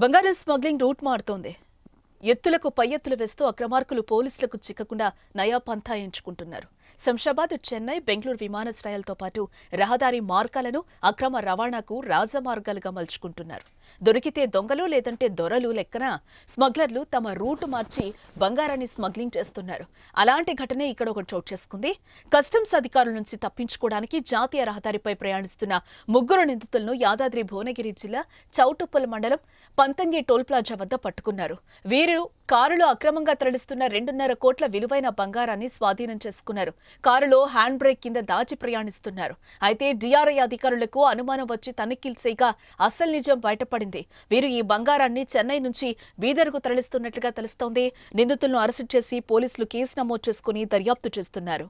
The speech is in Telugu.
బంగారం స్మగ్లింగ్ రూట్ మారుతోంది. ఎత్తులకు పై ఎత్తులు వేస్తూ అక్రమార్కులు పోలీసులకు చిక్కకుండా నయా పంథా ఎంచుకుంటున్నారు. శంషాబాద్ చెన్నై బెంగళూరు విమానాశ్రయాలతో పాటు రహదారి మార్గాలను అక్రమ రవాణాకు రాజమార్గాలుగా మలుచుకుంటున్నారు. దొరికితే దొంగలు లేదంటే దొరలు లెక్కన స్మగ్లర్లు తమ రూటు మార్చి బంగారాన్ని స్మగ్లింగ్ చేస్తున్నారు. అలాంటి ఘటనే ఇక్కడ ఒకటి చోటు చేసుకుంది. కస్టమ్స్ అధికారుల నుంచి తప్పించుకోవడానికి జాతీయ రహదారిపై ప్రయాణిస్తున్న ముగ్గురు నిందితులను యాదాద్రి భువనగిరి జిల్లా చౌటుప్పల్ మండలం పంతంగి టోల్ ప్లాజా వద్ద పట్టుకున్నారు. వీరు కారులో అక్రమంగా తరలిస్తున్న రెండున్నర కోట్ల విలువైన బంగారాన్ని స్వాధీనం చేసుకున్నారు. కారులో హ్యాండ్ బ్రేక్ కింద దాచి ప్రయాణిస్తున్నారు. అయితే డిఆర్ఐ అధికారులకు అనుమానం వచ్చి తనిఖీలు చేయగా అసలు నిజం బయటపడింది. వీరు ఈ బంగారాన్ని చెన్నై నుంచి బీదర్కు తరలిస్తున్నట్లుగా తెలుస్తోంది. నిందితులను అరెస్టు చేసి పోలీసులు కేసు నమోదు చేసుకుని దర్యాప్తు చేస్తున్నారు.